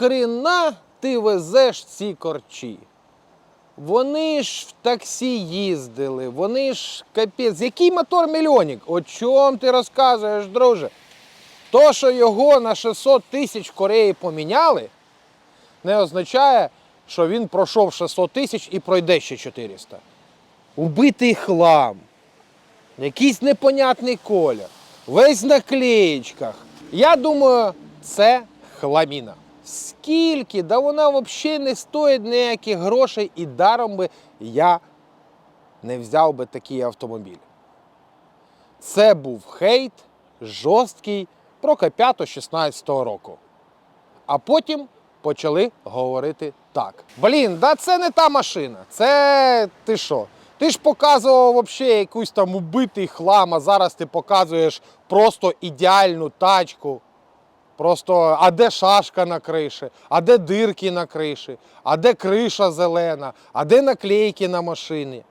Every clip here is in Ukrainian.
нахрена ти везеш ці корчі? Вони ж в таксі їздили, вони ж капець. Який мотор мільйонник? О чому ти розказуєш, друже? То, що його на 600 тисяч в Кореї поміняли, не означає, що він пройшов 600 тисяч і пройде ще 400. Убитий хлам, якийсь непонятний колір, весь в наклеєчках. Я думаю, це хламіна. Скільки? Да вона взагалі не стоїть ніяких грошей і даром би я не взяв би такий автомобіль. Це був хейт жорсткий про К5 16 року. А потім почали говорити так. Блін, да це не та машина. Це ти що? Ти ж показував взагалі якусь там убитий хлам, а зараз ти показуєш просто ідеальну тачку. Просто, а де шашка на криші, а де дирки на криші, а де криша зелена, а де наклейки на машині.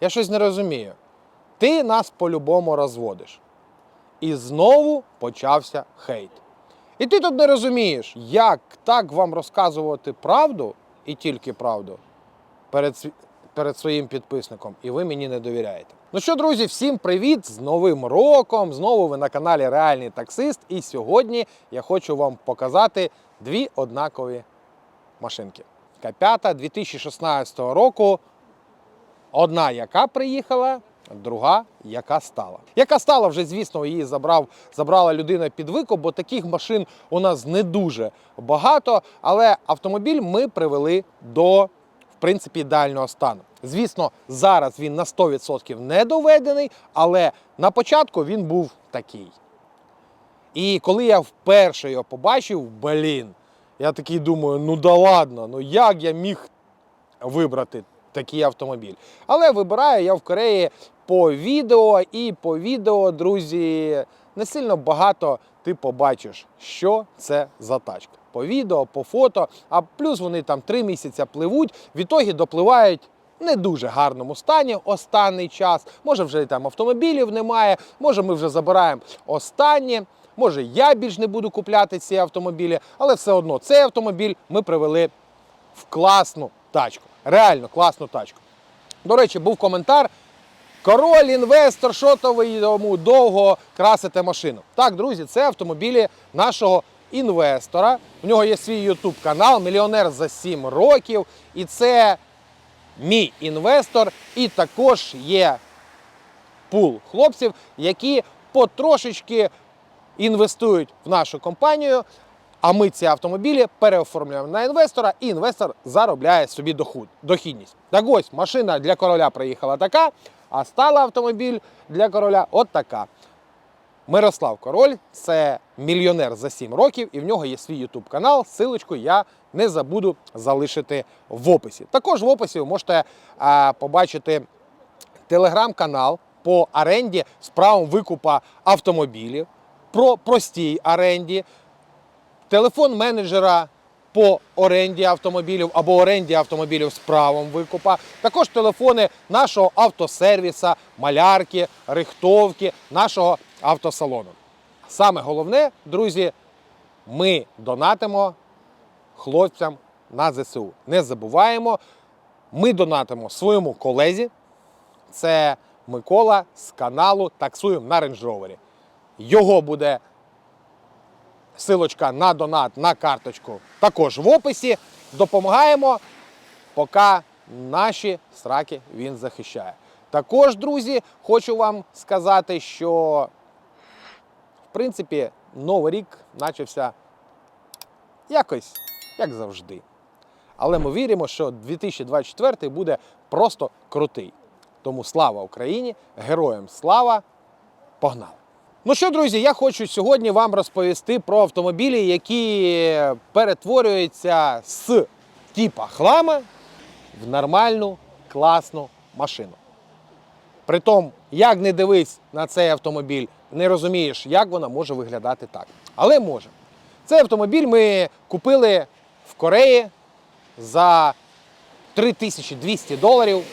Я щось не розумію. Ти нас по-любому розводиш. І знову почався хейт. І ти тут не розумієш, як так вам розказувати правду і тільки правду перед, перед своїм підписником, і ви мені не довіряєте. Ну що, друзі, всім привіт з Новим роком! Знову ви на каналі Реальний Таксист. І сьогодні я хочу вам показати дві однакові машинки. К5 2016 року. Одна, яка приїхала, друга, яка стала. Яка стала, вже, звісно, її забрав, забрала людина під викуп, бо таких машин у нас не дуже багато. Але автомобіль ми привели до, принципі, ідеального стану. Звісно, зараз він на 100% не доведений, але на початку він був такий. І коли я вперше його побачив, блін, я такий думаю, ну да ладно, ну як я міг вибрати такий автомобіль. Але вибираю я в Кореї по відео, і по відео, друзі, не сильно багато ти побачиш, що це за тачка. По відео, по фото, а плюс вони там три місяці пливуть, в ітогі допливають. Не дуже гарному стані останній час. Може, вже там автомобілів немає, може, ми вже забираємо останні. Може, я більш не буду купляти ці автомобілі, але все одно цей автомобіль ми привели в класну тачку. Реально класну тачку. До речі, був коментар. Король, інвестор, що то ви йому довго красите машину. Так, друзі, це автомобілі нашого інвестора. У нього є свій YouTube канал, мільйонер за 7 років. І це мій інвестор. І також є пул хлопців, які потрошечки інвестують в нашу компанію. А ми ці автомобілі переоформлюємо на інвестора, і інвестор заробляє собі доход, дохідність. Так ось машина для короля приїхала така, а стала автомобіль для короля от така. Мирослав Король це мільйонер за 7 років, і в нього є свій YouTube канал. Силочку я не забуду залишити в описі. Також в описі ви можете а, побачити телеграм-канал по оренді з правом викупа автомобілів, про простій оренді, телефон менеджера по оренді автомобілів або оренді автомобілів з правом викупа. Також телефони нашого автосервіса, малярки, рихтовки, нашого автосалону. Саме головне, друзі, ми донатимо хлопцям на ЗСУ. Не забуваємо, ми донатимо своєму колезі. Це Микола з каналу Таксуємо на Rover. Його буде силочка на донат на карточку також в описі. Допомагаємо, поки наші сраки він захищає. Також, друзі, хочу вам сказати, що в принципі новий рік почався якось, як завжди. Але ми віримо, що 2024 буде просто крутий. Тому слава Україні! Героям слава! Погнали! Ну що, друзі, я хочу сьогодні вам розповісти про автомобілі, які перетворюються з типа хлама в нормальну класну машину. Притом, як не дивись на цей автомобіль, не розумієш, як вона може виглядати так. Але може. Цей автомобіль ми купили в Кореї за 3200 доларів.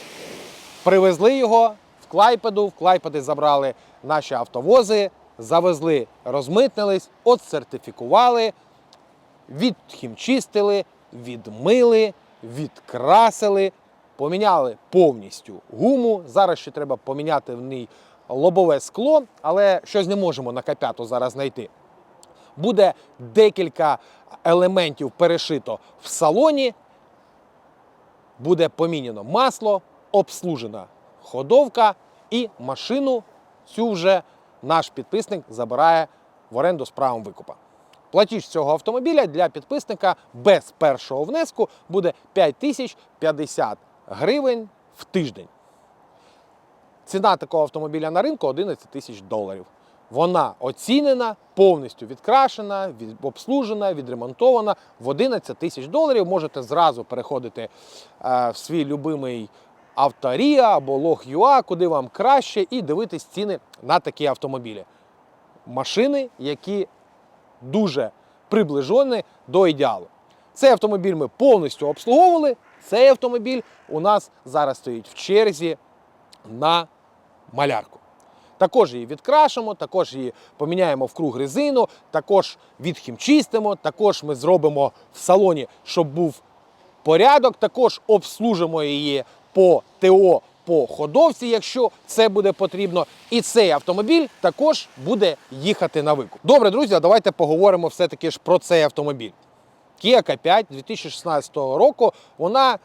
Привезли його в Клайпеду. В Клайпеди забрали наші автовози, завезли, розмитнились, отсертифікували. відхімчистили, відмили, відкрасили, поміняли повністю гуму. Зараз ще треба поміняти в ній лобове скло, але щось не можемо на К5 зараз знайти. Буде декілька елементів перешито в салоні, буде поміняно масло, обслужена ходовка і машину цю вже наш підписник забирає в оренду з правом викупа. Платіж цього автомобіля для підписника без першого внеску буде 5050 гривень в тиждень. Ціна такого автомобіля на ринку 11 тисяч доларів. Вона оцінена, повністю відкрашена, від, обслужена, відремонтована в 11 тисяч доларів. Можете зразу переходити е, в свій любимий Авторія або Лог.ua, куди вам краще, і дивитись ціни на такі автомобілі. Машини, які дуже приближені до ідеалу. Цей автомобіль ми повністю обслуговували. Цей автомобіль у нас зараз стоїть в черзі на малярку. Також її відкрашимо, також її поміняємо в круг резину, також відхімчистимо, також ми зробимо в салоні, щоб був порядок, також обслужимо її по ТО по ходовці, якщо це буде потрібно. І цей автомобіль також буде їхати на викуп. Добре, друзі, давайте поговоримо все-таки ж про цей автомобіль. Kia K5 2016 року вона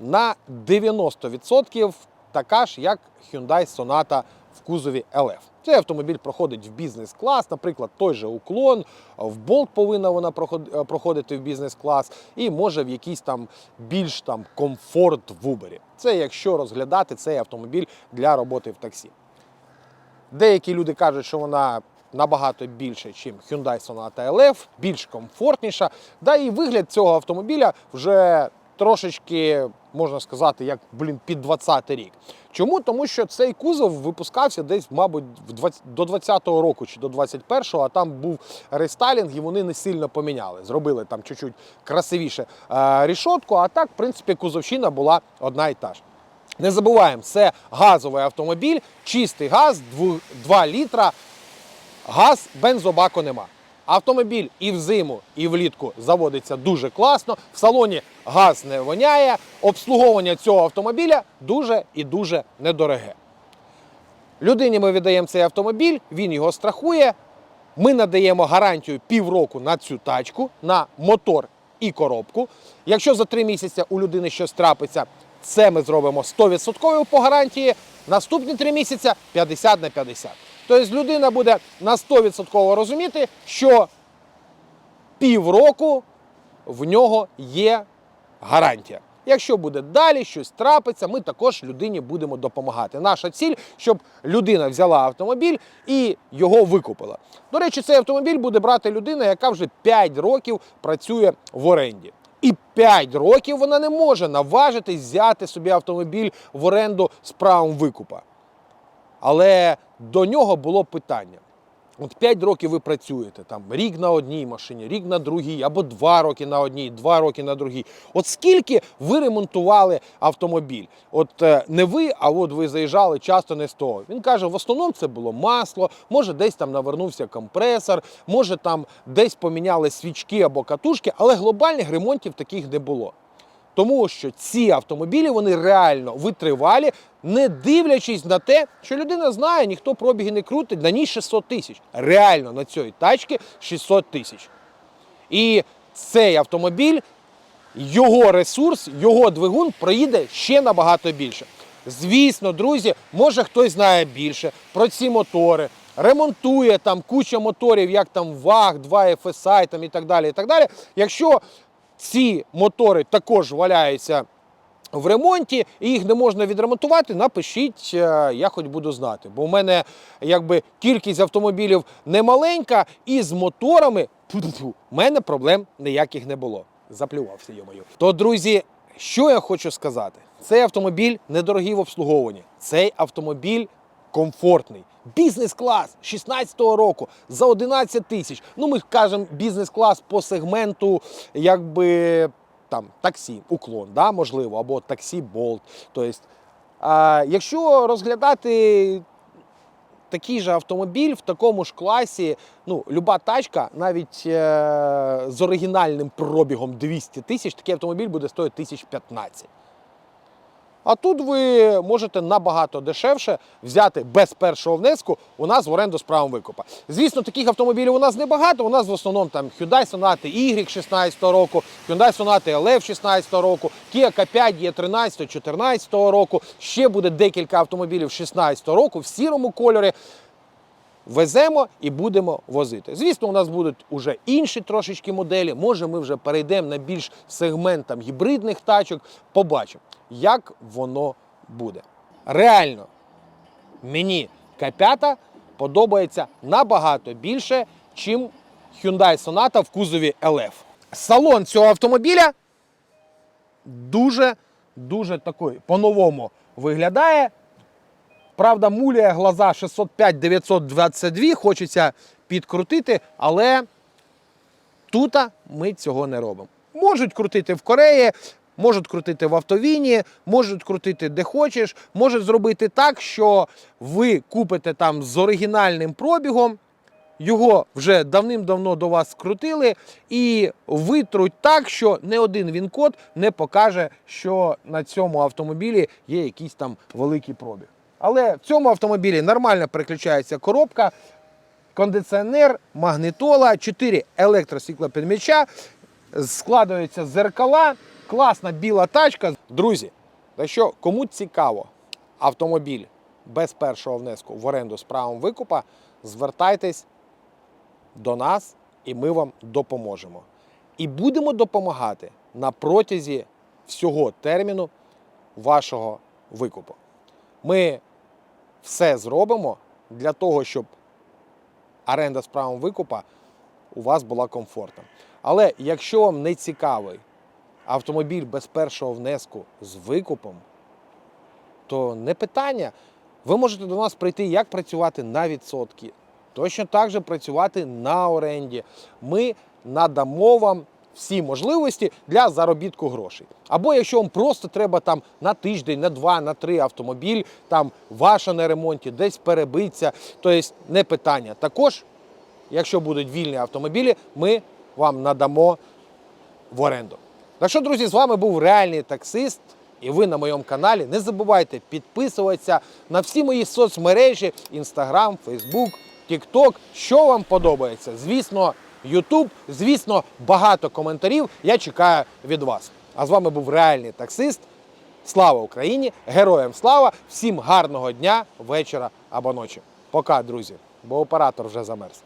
на 90% така ж, як Hyundai Sonata в кузові LF. Цей автомобіль проходить в бізнес-клас, наприклад, той же уклон, в болт повинна вона е, проходити в бізнес-клас, і може в якийсь там більш там комфорт в Uber. Це якщо розглядати цей автомобіль для роботи в таксі. Деякі люди кажуть, що вона набагато більше, ніж Hyundai Sonata LF, більш комфортніша. Да і вигляд цього автомобіля вже трошечки, можна сказати, як блін, під 20-й рік. Чому? Тому що цей кузов випускався десь, мабуть, в 20, до 20-го року чи до 21-го, а там був рестайлінг, і вони не сильно поміняли. Зробили там чуть-чуть красивіше е, рішотку, а так, в принципі, кузовщина була одна і та ж. Не забуваємо, це газовий автомобіль, чистий газ, 2 літра. Газ бензобаку нема. Автомобіль і взиму, і влітку заводиться дуже класно. В салоні газ не воняє. Обслуговування цього автомобіля дуже і дуже недороге. Людині ми віддаємо цей автомобіль, він його страхує. Ми надаємо гарантію півроку на цю тачку, на мотор і коробку. Якщо за три місяці у людини щось трапиться, це ми зробимо 100% по гарантії. Наступні три місяці 50 на 50. Тобто людина буде на 100% розуміти, що півроку в нього є гарантія. Якщо буде далі щось трапиться, ми також людині будемо допомагати. Наша ціль, щоб людина взяла автомобіль і його викупила. До речі, цей автомобіль буде брати людина, яка вже 5 років працює в оренді. І 5 років вона не може наважитись взяти собі автомобіль в оренду з правом викупа. Але до нього було питання. От 5 років ви працюєте, там рік на одній машині, рік на другій, або 2 роки на одній, 2 роки на другій. От скільки ви ремонтували автомобіль? От е, не ви, а от ви заїжджали часто не з того. Він каже, в основному це було масло, може десь там навернувся компресор, може там десь поміняли свічки або катушки, але глобальних ремонтів таких не було. Тому що ці автомобілі вони реально витривалі, не дивлячись на те, що людина знає, ніхто пробіги не крутить, на ній 600 тисяч. Реально на цій тачці 600 тисяч. І цей автомобіль, його ресурс, його двигун проїде ще набагато більше. Звісно, друзі, може хтось знає більше про ці мотори, ремонтує там куча моторів, як там ВАГ, 2 FSI там і так далі. І так далі. Якщо ці мотори також валяються в ремонті і їх не можна відремонтувати, напишіть, е, я хоч буду знати. Бо в мене якби кількість автомобілів немаленька, і з моторами в мене проблем ніяких не було. Заплювався, йомою. То, друзі, що я хочу сказати? Цей автомобіль недорогий в обслуговуванні. Цей автомобіль комфортний. Бізнес-клас 16-го року за 11 тисяч. Ну, ми кажемо бізнес-клас по сегменту, якби там таксі, уклон, да, можливо, або таксі Болт. Тобто, якщо розглядати такий же автомобіль в такому ж класі, ну, люба тачка, навіть е- з оригінальним пробігом 200 тисяч, такий автомобіль буде стоїти 1015. А тут ви можете набагато дешевше взяти без першого внеску у нас в оренду з правом викупа. Звісно, таких автомобілів у нас небагато. У нас в основному там Hyundai Sonata Y 16 року, Hyundai Sonata LF 16 року, Kia K5 є 13 14 року. Ще буде декілька автомобілів 16 року в сірому кольорі. Веземо і будемо возити. Звісно, у нас будуть уже інші трошечки моделі. Може, ми вже перейдемо на більш сегмент там, гібридних тачок. Побачимо, як воно буде. Реально, мені К5 подобається набагато більше, чим Hyundai Sonata в кузові LF. Салон цього автомобіля дуже дуже такий по-новому виглядає. Правда, муляє глаза 605-922, хочеться підкрутити, але тут ми цього не робимо. Можуть крутити в Кореї, можуть крутити в автовіні, можуть крутити де хочеш, можуть зробити так, що ви купите там з оригінальним пробігом, його вже давним-давно до вас скрутили, і витруть так, що не один він-код не покаже, що на цьому автомобілі є якийсь там великий пробіг. Але в цьому автомобілі нормально переключається коробка, кондиціонер, магнітола, 4 електросвітлопідміча, складаються зеркала, класна біла тачка. Друзі, якщо кому цікаво автомобіль без першого внеску в оренду з правом викупа, звертайтесь до нас і ми вам допоможемо. І будемо допомагати на протязі всього терміну вашого викупу. Ми все зробимо для того, щоб оренда з правом викупа у вас була комфортна. Але якщо вам не цікавий автомобіль без першого внеску з викупом, то не питання. Ви можете до нас прийти, як працювати на відсотки. Точно так же працювати на оренді. Ми надамо вам всі можливості для заробітку грошей. Або якщо вам просто треба там на тиждень, на два, на три автомобіль, там ваша на ремонті, десь перебиться, то є не питання. Також, якщо будуть вільні автомобілі, ми вам надамо в оренду. Так що, друзі, з вами був реальний таксист. І ви на моєму каналі. Не забувайте підписуватися на всі мої соцмережі: Instagram, Facebook, TikTok. Що вам подобається? Звісно, YouTube, звісно, багато коментарів. Я чекаю від вас. А з вами був реальний таксист. Слава Україні! Героям слава! Всім гарного дня, вечора або ночі. Пока, друзі, бо оператор вже замерз.